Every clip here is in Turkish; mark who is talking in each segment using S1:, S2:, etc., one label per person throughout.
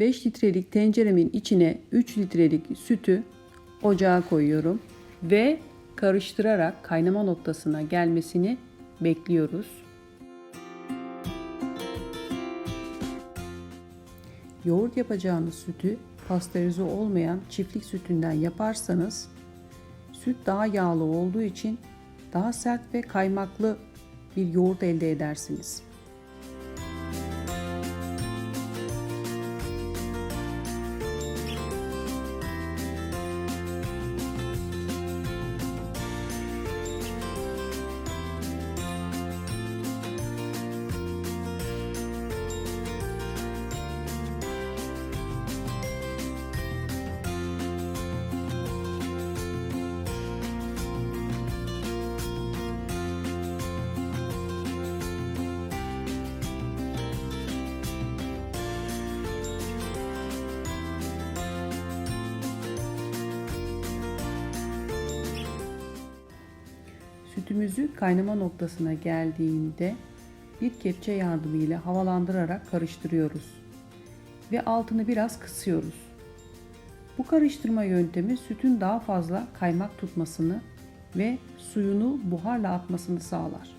S1: 5 litrelik tenceremin içine 3 litrelik sütü ocağa koyuyorum ve karıştırarak kaynama noktasına gelmesini bekliyoruz. Yoğurt yapacağınız sütü pastörize olmayan çiftlik sütünden yaparsanız süt daha yağlı olduğu için daha sert ve kaymaklı bir yoğurt elde edersiniz. Sütümüzü kaynama noktasına geldiğinde bir kepçe yardımıyla havalandırarak karıştırıyoruz ve altını biraz kısıyoruz. Bu karıştırma yöntemi sütün daha fazla kaymak tutmasını ve suyunu buharla atmasını sağlar.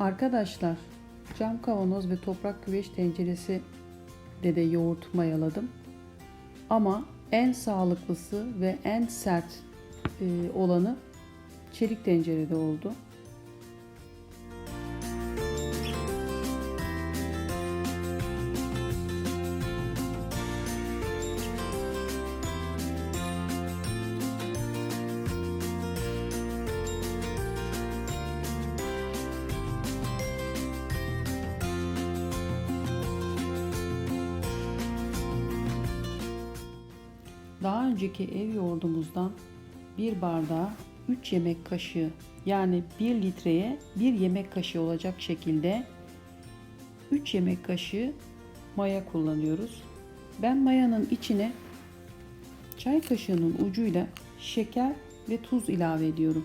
S1: Arkadaşlar cam kavanoz ve toprak güveç tenceresi de de yoğurt mayaladım. Ama en sağlıklısı ve en sert e, olanı çelik tencerede oldu. Daha önceki ev yoğurdumuzdan bir bardağa 3 yemek kaşığı yani 1 litreye 1 yemek kaşığı olacak şekilde 3 yemek kaşığı maya kullanıyoruz. Ben mayanın içine çay kaşığının ucuyla şeker ve tuz ilave ediyorum.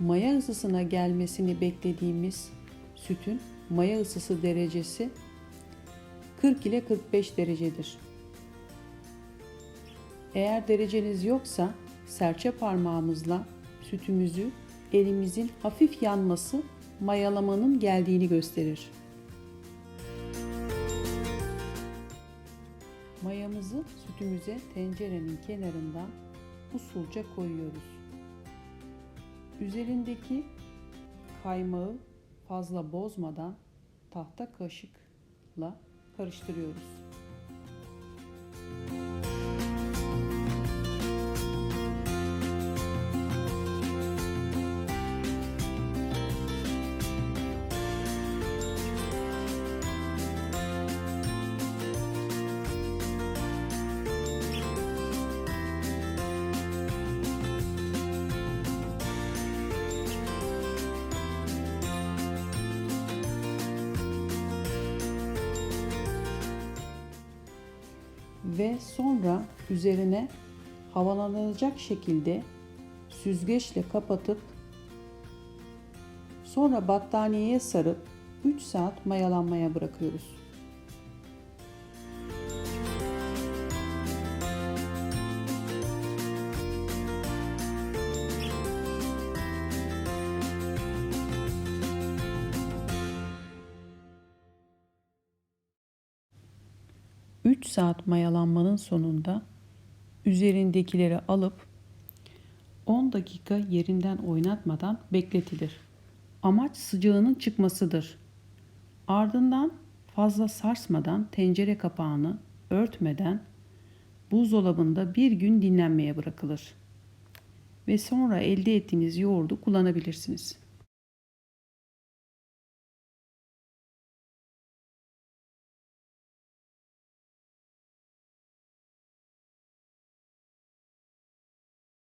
S1: Maya ısısına gelmesini beklediğimiz sütün maya ısısı derecesi 40 ile 45 derecedir. Eğer dereceniz yoksa serçe parmağımızla sütümüzü elimizin hafif yanması mayalamanın geldiğini gösterir. Mayamızı sütümüze tencerenin kenarından usulca koyuyoruz. Üzerindeki kaymağı fazla bozmadan tahta kaşıkla karıştırıyoruz. Ve sonra üzerine havalanacak şekilde süzgeçle kapatıp sonra battaniyeye sarıp 3 saat mayalanmaya bırakıyoruz. 3 saat mayalanmanın sonunda üzerindekileri alıp 10 dakika yerinden oynatmadan bekletilir. Amaç sıcağının çıkmasıdır. Ardından fazla sarsmadan tencere kapağını örtmeden buzdolabında bir gün dinlenmeye bırakılır. Ve sonra elde ettiğiniz yoğurdu kullanabilirsiniz.